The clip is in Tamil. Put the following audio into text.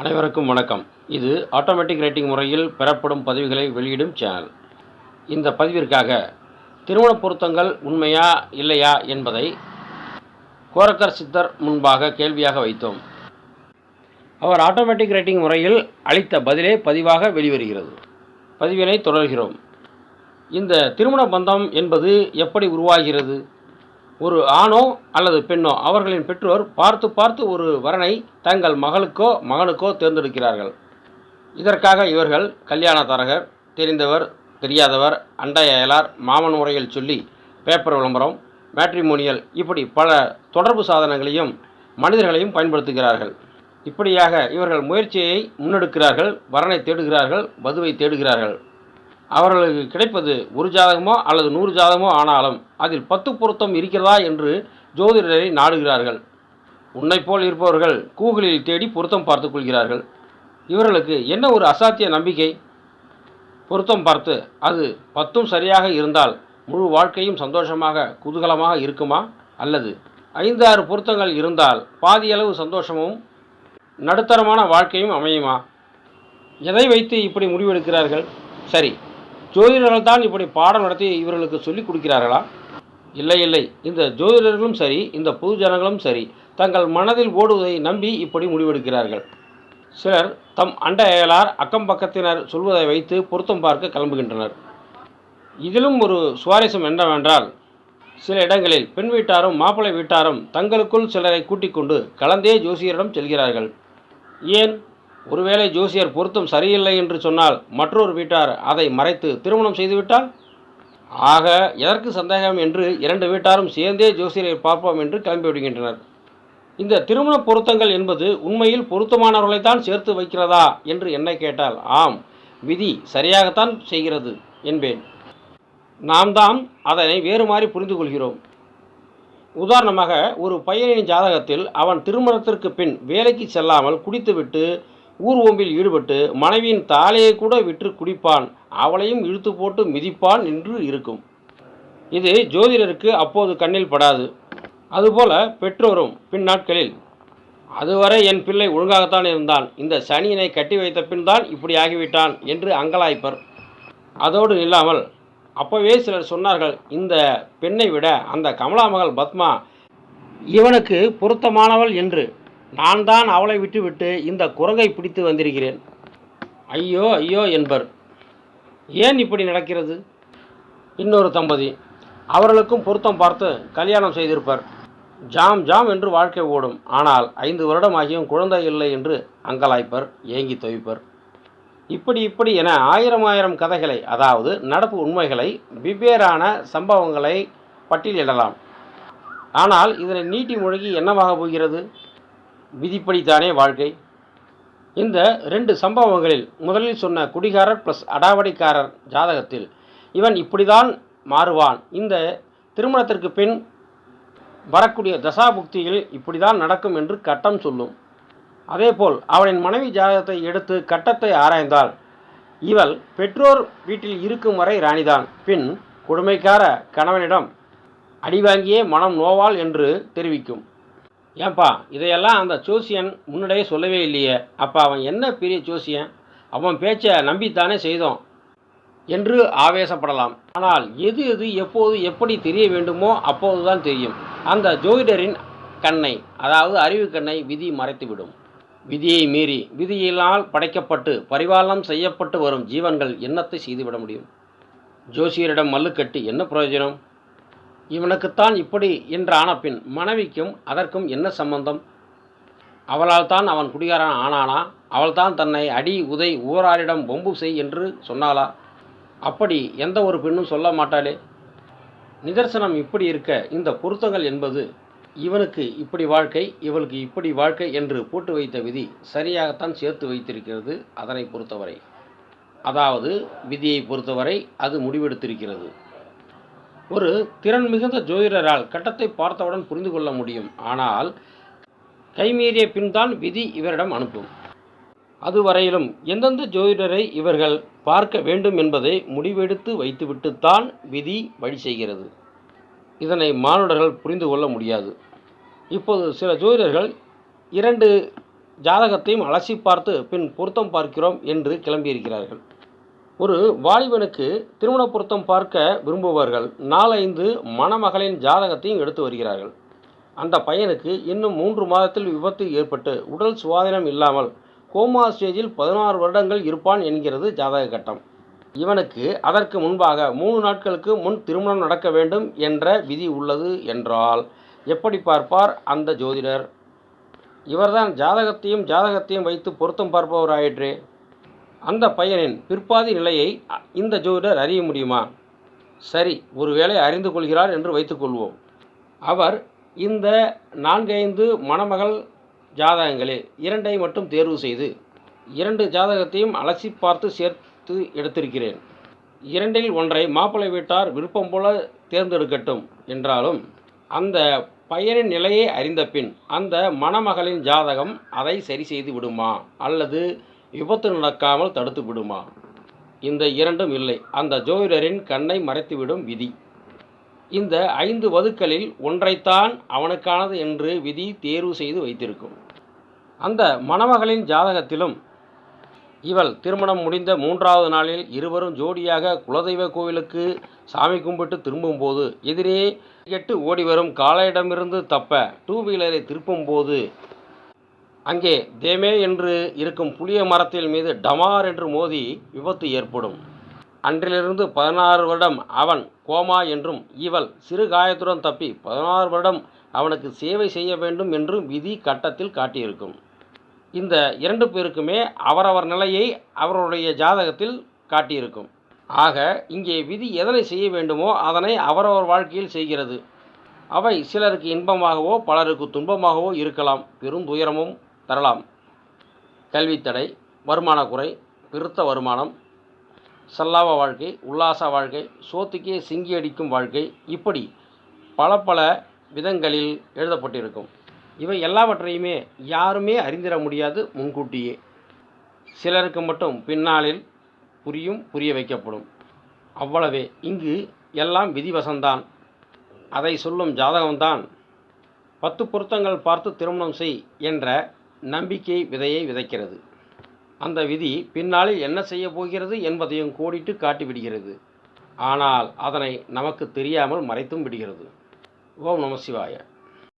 அனைவருக்கும் வணக்கம். இது ஆட்டோமேட்டிக் ரைட்டிங் முறையில் பெறப்படும் பதிவுகளை வெளியிடும் சேனல் இந்த பதிவிற்காக திருமண பொருத்தங்கள் உண்மையா இல்லையா என்பதை கோரக்கர் சித்தர் முன்பாக கேள்வியாக வைத்தோம். அவர் ஆட்டோமேட்டிக் ரைட்டிங் முறையில் அளித்த பதிலே பதிவாக வெளிவருகிறது. பதிவினை தொடர்கிறோம். இந்த திருமண பந்தம் என்பது எப்படி உருவாகிறது? ஒரு ஆணோ அல்லது பெண்ணோ அவர்களின் பெற்றோர் பார்த்து பார்த்து ஒரு வரனை தங்கள் மகளுக்கோ மகனுக்கோ தேர்ந்தெடுக்கிறார்கள். இதற்காக இவர்கள் கல்யாண தரகர் தெரிந்தவர் தெரியாதவர் அண்டை அயலார் மாமன் முறையில் சொல்லி பேப்பர் விளம்பரம் மேட்ரிமோனியல் இப்படி பல தொடர்பு சாதனங்களையும் மனிதர்களையும் பயன்படுத்துகிறார்கள். இப்படியாக இவர்கள் முயற்சியை முன்னெடுக்கிறார்கள் வரனை தேடுகிறார்கள் வதுவை தேடுகிறார்கள். அவர்களுக்கு கிடைப்பது ஒரு ஜாதகமோ அல்லது நூறு ஜாதகமோ ஆனாலும் அதில் பத்து பொருத்தம் இருக்கிறதா என்று ஜோதிடரை நாடுகிறார்கள். உன்னை போல் இருப்பவர்கள் கூகுளில் தேடி பொருத்தம் பார்த்து கொள்கிறார்கள். இவர்களுக்கு என்ன ஒரு அசாத்திய நம்பிக்கை? பொருத்தம் பார்த்து அது பத்தும் சரியாக இருந்தால் முழு வாழ்க்கையும் சந்தோஷமாக குதூகலமாக இருக்குமா? அல்லது ஐந்து ஆறு பொருத்தங்கள் இருந்தால் பாதியளவு சந்தோஷமும் நடுத்தரமான வாழ்க்கையும் அமையுமா? எதை வைத்து இப்படி முடிவெடுக்கிறார்கள்? சரி ஜோதிடர்கள் தான் இப்படி பாடம் நடத்தி இவர்களுக்கு சொல்லிக் கொடுக்கிறார்களா? இல்லை இல்லை. இந்த ஜோதிடர்களும் சரி இந்த பொது ஜனங்களும் சரி தங்கள் மனதில் ஓடுவதை நம்பி இப்படி முடிவெடுக்கிறார்கள். சிலர் தம் அண்ட அயலார் அக்கம் பக்கத்தினர் சொல்வதை வைத்து பொருத்தம் பார்க்க கிளம்புகின்றனர். இதிலும் ஒரு சுவாரஸ்யம் என்னவென்றால் சில இடங்களில் பெண் வீட்டாரும் மாப்பிள்ளை வீட்டாரும் தங்களுக்குள் சிலரை கூட்டிக் கொண்டு கலந்தே ஜோசியரிடம் செல்கிறார்கள். ஏன்? ஒருவேளை ஜோசியர் பொருத்தம் சரியில்லை என்று சொன்னால் மற்றொரு வீட்டார் அதை மறைத்து திருமணம் செய்துவிட்டால்? ஆக எதற்கு சந்தேகம் என்று இரண்டு வீட்டாரும் சேர்ந்தே ஜோசியரை பார்ப்போம் என்று கிளம்பிவிடுகின்றனர் இந்த திருமண பொருத்தங்கள் என்பது உண்மையில் பொருத்தமானவர்களைத்தான் சேர்த்து வைக்கிறதா என்று என்னை கேட்டால் ஆம் விதி சரியாகத்தான் செய்கிறது என்பேன். நாம் தான் அதனை வேறு மாதிரி புரிந்து கொள்கிறோம். உதாரணமாக ஒரு பையனின் ஜாதகத்தில் அவன் திருமணத்திற்கு பின் வேலைக்கு செல்லாமல் குடித்துவிட்டு ஊர் ஓம்பில் ஈடுபட்டு மனைவியின் தாலையை கூட விற்று குடிப்பான். அவளையும் இழுத்து போட்டு மிதிப்பான் என்று இருக்கும். இது ஜோதிடருக்கு அப்போது கண்ணில் படாது. அதுபோல பெற்றோரும் பின்னாட்களில் அதுவரை என் பிள்ளை ஒழுங்காகத்தான் இருந்தான். இந்த சனியினை கட்டி வைத்த பின் தான் இப்படி ஆகிவிட்டான் என்று அங்கலாய்ப்பர். அதோடு இல்லாமல் அப்போவே சிலர் சொன்னார்கள் இந்த பெண்ணை விட அந்த கமலா மகள் பத்மா இவனுக்கு பொருத்தமானவள் என்று. நான் தான் அவளை விட்டுவிட்டு இந்த குரங்கை பிடித்து வந்திருக்கிறேன். ஐயோ ஐயோ என்பர். ஏன் இப்படி நடக்கிறது? இன்னொரு தம்பதி. அவர்களுக்கும் பொருத்தம் பார்த்து கல்யாணம் செய்திருப்பர். ஜாம் ஜாம் என்று வாழ்க்கை ஓடும். ஆனால் ஐந்து வருடம் ஆகியும் குழந்தை இல்லை என்று அங்கலாய்ப்பர் ஏங்கி தவிப்பர் இப்படி இப்படி என ஆயிரம் ஆயிரம் கதைகளை அதாவது நடப்பு உண்மைகளை வெவ்வேறான சம்பவங்களை பட்டியலிடலாம். ஆனால் இதனை நீட்டி முழுகி என்னவாக போகிறது? விதிப்படித்தானே வாழ்க்கை? இந்த ரெண்டு சம்பவங்களில் முதலில் சொன்ன குடிகாரர் ப்ளஸ் அடாவடிக்காரர் ஜாதகத்தில் இவன் இப்படிதான் மாறுவான். இந்த திருமணத்திற்கு பின் வரக்கூடிய தசாபுக்தியில் இப்படிதான் நடக்கும் என்று கட்டம் சொல்லும். அதேபோல் அவனின் மனைவி ஜாதகத்தை எடுத்து கட்டத்தை ஆராய்ந்தால் இவள் பெற்றோர் வீட்டில் இருக்கும் வரை ராணிதான். பின் கொடுமைக்கார கணவனிடம் அடிவாங்கியே மனம் நோவாள் என்று தெரிவிக்கும். ஏன்பா இதையெல்லாம் அந்த ஜோசியன் முன்னாடியே சொல்லவே இல்லையே. அப்போ அவன் என்ன பெரிய ஜோசியன்? அவன் பேச்சை நம்பித்தானே செய்தோம் என்று ஆவேசப்படலாம். ஆனால் எது எது எப்போது எப்படி தெரிய வேண்டுமோ அப்போதுதான் தெரியும். அந்த ஜோதிடரின் கண்ணை அதாவது அறிவு கண்ணை விதி மறைத்துவிடும். விதியை மீறி விதியினால் படைக்கப்பட்டு பரிபாலனம் செய்யப்பட்டு வரும் ஜீவன்கள் என்னத்தை செய்துவிட முடியும்? ஜோசியரிடம் மல்லுக்கட்டு என்ன பிரயோஜனம்? இவனுக்குத்தான் இப்படி என்று ஆன பின் மனைவிக்கும் அதற்கும் என்ன சம்பந்தம்? அவளால் தான் அவன் குடிகாரன் ஆனானா? அவள்தான் தன்னை அடி உதை ஊராரிடம் பொம்பு செய் என்று சொன்னாளா? அப்படி எந்த ஒரு பெண்ணும் சொல்ல மாட்டாளே. நிதர்சனம் இப்படி இருக்க இந்த பொருத்தங்கள் என்பது இவனுக்கு இப்படி வாழ்க்கை இவளுக்கு இப்படி வாழ்க்கை என்று போட்டு வைத்த விதி சரியாகத்தான் சேர்த்து வைத்திருக்கிறது அதனை பொறுத்தவரை. அதாவது விதியை பொறுத்தவரை அது முடிவெடுத்திருக்கிறது. ஒரு திறன் மிகுந்த ஜோதிடரால் கட்டத்தை பார்த்தவுடன் புரிந்து கொள்ள முடியும். ஆனால் கைமீறிய பின்தான் விதி இவரிடம் அனுப்பும். அதுவரையிலும் எந்தெந்த ஜோதிடரை இவர்கள் பார்க்க வேண்டும் என்பதை முடிவெடுத்து வைத்துவிட்டுத்தான் விதி வழி செய்கிறது. இதனை மானுடர்கள் புரிந்து கொள்ள முடியாது. இப்போது சில ஜோதிடர்கள் இரண்டு ஜாதகத்தையும் அலசி பார்த்து பின் பொருத்தம் பார்க்கிறோம் என்று கிளம்பியிருக்கிறார்கள். ஒரு வாலிபனுக்கு திருமண பொருத்தம் பார்க்க விரும்புபவர்கள் நாலைந்து மணமகளின் ஜாதகத்தையும் எடுத்து வருகிறார்கள். அந்த பையனுக்கு இன்னும் மூன்று மாதத்தில் விபத்து ஏற்பட்டு உடல் சுவாதீனம் இல்லாமல் கோமா ஸ்டேஜில் பதினாறு வருடங்கள் இருப்பான் என்கிறது ஜாதக கட்டம். இவனுக்கு அதற்கு முன்பாக மூணு நாட்களுக்கு முன் திருமணம் நடக்க வேண்டும் என்ற விதி உள்ளது என்றால் எப்படி பார்ப்பார் அந்த ஜோதிடர்? இவர்தான் ஜாதகத்தையும் ஜாதகத்தையும் வைத்து பொருத்தம் பார்ப்பவராயிற்றே. அந்த பையனின் பிற்பாதி நிலையை இந்த ஜோதிடர் அறிய முடியுமா? சரி ஒருவேளை அறிந்து கொள்கிறார் என்று வைத்துக்கொள்வோம் அவர் இந்த நான்கைந்து மணமகள் ஜாதகங்களில் இரண்டை மட்டும் தேர்வு செய்து இரண்டு ஜாதகத்தையும் அலசி பார்த்து சேர்த்து எடுத்திருக்கிறேன். இரண்டில் ஒன்றை மாப்பிள்ளை வீட்டார் விருப்பம் போல தேர்ந்தெடுக்கட்டும் என்றாலும் அந்த பையனின் நிலையை அறிந்த பின் அந்த மணமகளின் ஜாதகம் அதை சரி செய்து விடுமா? அல்லது விபத்து நடக்காமல் தடுத்து விடுமா? இந்த இரண்டும் இல்லை. அந்த ஜோதிடரின் கண்ணை மறைத்துவிடும் விதி. இந்த ஐந்து வதுக்களில் ஒன்றைத்தான் அவனுக்கானது என்று விதி தேர்வு செய்து வைத்திருக்கும். அந்த மணமகளின் ஜாதகத்திலும் இவள் திருமணம் முடிந்த மூன்றாவது நாளில் இருவரும் ஜோடியாக குலதெய்வ கோவிலுக்கு சாமி கும்பிட்டு திரும்பும்போது எதிரே கெட்டு ஓடிவரும் காலையிடமிருந்து காளையிடமிருந்து தப்ப டூ வீலரை திருப்பும்போது அங்கே தேமே என்று இருக்கும் புளிய மரத்தில் மீது டமார் என்று மோதி விபத்து ஏற்படும். அன்றிலிருந்து பதினாறு வருடம் அவன் கோமா என்றும் இவள் சிறு காயத்துடன் தப்பி பதினாறு வருடம் அவனுக்கு சேவை செய்ய வேண்டும் என்றும் விதி கட்டத்தில் காட்டியிருக்கும். இந்த இரண்டு பேருக்குமே அவரவர் நிலையை அவருடைய ஜாதகத்தில் காட்டியிருக்கும். ஆக இங்கே விதி எதனை செய்ய வேண்டுமோ அதனை அவரவர் வாழ்க்கையில் செய்கிறது. அவை சிலருக்கு இன்பமாகவோ பலருக்கு துன்பமாகவோ இருக்கலாம். பெரும் துயரமும் தரலாம். கல்வித்தடை வருமான குறை வருமானம் சல்லாப வாழ்க்கை உல்லாச வாழ்க்கை சோத்துக்கே சிங்கி அடிக்கும் வாழ்க்கை இப்படி பல பல விதங்களில் எழுதப்பட்டிருக்கும். இவை எல்லாவற்றையுமே யாருமே அறிந்திட முடியாது முன்கூட்டியே. சிலருக்கு மட்டும் பின்னாளில் புரியும் புரிய வைக்கப்படும். அவ்வளவே. இங்கு எல்லாம் விதிவசம்தான் அதை சொல்லும் ஜாதகம்தான் பத்து பொருத்தங்கள் பார்த்து திருமணம் செய் என்ற நம்பிக்கை விதையை விதைக்கிறது. அந்த விதி பின்னாளில் என்ன செய்ய போகிறது என்பதையும் கோடிட்டு காட்டிவிடுகிறது. ஆனால் அதனை நமக்கு தெரியாமல் மறைத்தும் விடுகிறது. ஓம் நம சிவாய.